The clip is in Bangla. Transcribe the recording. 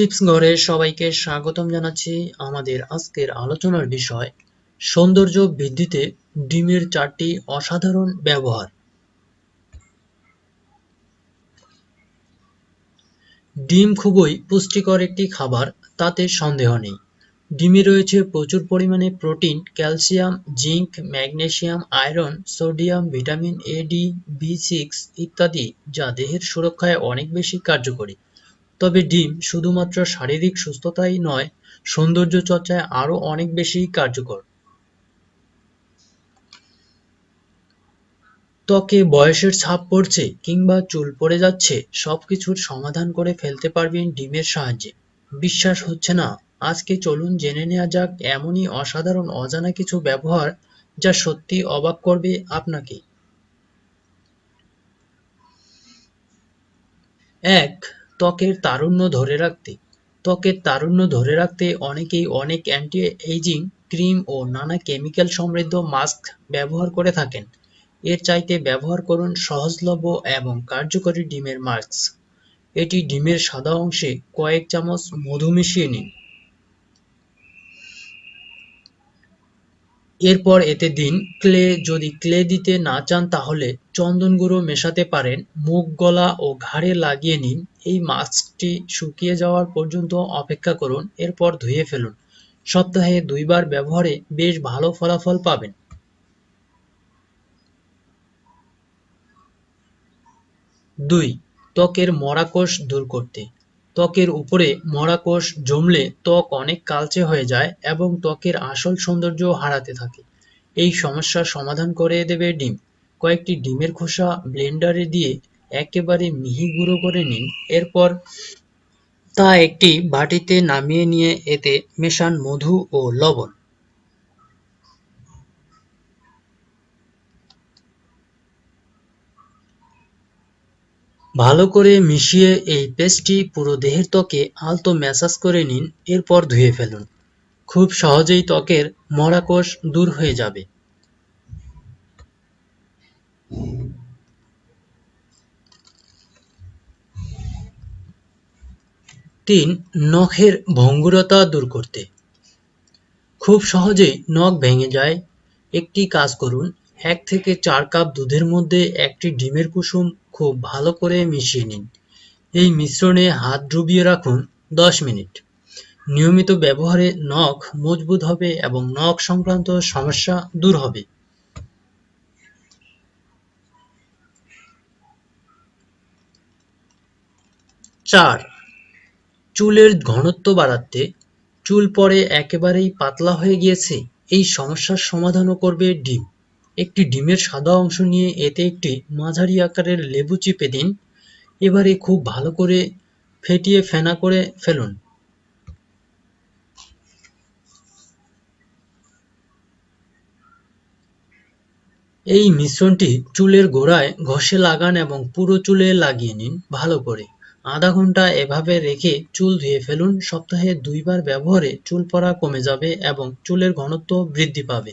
টিপস ঘরে সবাইকে স্বাগতম জানাচ্ছি আমাদের আজকের আলোচনার বিষয়, সৌন্দর্য বৃদ্ধিতে ডিমের চারটি অসাধারণ ব্যবহার। ডিম খুবই পুষ্টিকর একটি খাবার, তাতে সন্দেহ নেই। ডিমে রয়েছে প্রচুর পরিমাণে protein, calcium, zinc, magnesium, iron, sodium, vitamin A D B six ইত্যাদি, যা দেহের সুরক্ষায় অনেক বেশি কার্যকরী। তবে ডিম শুধুমাত্র শারীরিক সুস্থতাই নয়, সৌন্দর্য চর্চায় আরও অনেক বেশি কার্যকর। ত্বকে বয়সের ছাপ পড়ছে কিংবা চুল পড়ে যাচ্ছে, সবকিছুর সমাধান করে ফেলতে পারবেন ডিমের সাহায্যে। বিশ্বাস হচ্ছে না। আজকে চলুন জেনে নেওয়া যাক এমনই অসাধারণ অজানা কিছু ব্যবহার যা সত্যি অবাক করবে আপনাকে। এক ত্বকের তারুণ্য ধরে রাখতে। ত্বকের তারুণ্য ধরে রাখতে অনেকেই অনেক অ্যান্টি এইজিং ক্রিম ও নানা কেমিক্যাল সমৃদ্ধ মাস্ক ব্যবহার করে থাকেন। এর চাইতে ব্যবহার করুন সহজলভ্য এবং কার্যকরী ডিমের মাস্ক এটি ডিমের সাদা অংশে কয়েক চামচ মধু মিশিয়ে নিন। এরপর এতে দিন, ক্লে, যদি ক্লে দিতে না চান তাহলে চন্দন গুঁড়ো মেশাতে পারেন, মুখ গলা ও ঘাড়ে লাগিয়ে নিন, এই মাস্কটি শুকিয়ে যাওয়ার পর্যন্ত অপেক্ষা করুন, এরপর ধুয়ে ফেলুন। সপ্তাহে দুইবার ব্যবহারে বেশ ভালো ফলাফল পাবেন। দুই, ত্বকের মরা কোষ দূর করতে। ত্বকের উপরে মরাকোষ জমলে ত্বক অনেক কালচে হয়ে যায় এবং ত্বকের আসল সৌন্দর্য হারাতে থাকে। এই সমস্যার সমাধান করে দেবে ডিম। কয়েকটি ডিমের খোসা ব্লেন্ডারে দিয়ে একেবারে মিহি গুঁড়ো করে নিন। এরপর তা একটি বাটিতে নামিয়ে নিয়ে এতে মেশান মধু ও লবণ। ভালো করে মিশিয়ে এই পেস্টটি পুরো দেহের ত্বকে আলতো ম্যাসাজ করে নিন, এরপর ধুয়ে ফেলুন। খুব সহজেই ত্বকের মরাকোষ দূর হয়ে যাবে। তিন, নখের ভঙ্গুরতা দূর করতে। খুব সহজেই নখ ভেঙে যায়। একটি কাজ করুন, এক থেকে চার কাপ দুধের মধ্যে একটি ডিমের কুসুম খুব ভালো করে মিশিয়ে নিন। এই মিশ্রণে হাত ডুবিয়ে রাখুন দশ মিনিট। নিয়মিত ব্যবহারে নখ মজবুত হবে এবং নখ সংক্রান্ত সমস্যা দূর হবে। চার, চুলের ঘনত্ব বাড়াতে চুল পরে একেবারেই পাতলা হয়ে গিয়েছে। এই সমস্যার সমাধানও করবে ডিম। একটি ডিমের সাদা অংশ নিয়ে এতে একটি মাঝারি আকারের লেবু চিপে দিন। এবারে খুব ভালো করে ফেটিয়ে ফেনা করে ফেলুন। এই মিশ্রণটি চুলের গোড়ায় ঘষে লাগান এবং পুরো চুলে লাগিয়ে নিন ভালো করে। আধা ঘণ্টা এভাবে রেখে চুল ধুয়ে ফেলুন। সপ্তাহে দুইবার ব্যবহারে চুল পড়া কমে যাবে এবং চুলের ঘনত্ব বৃদ্ধি পাবে।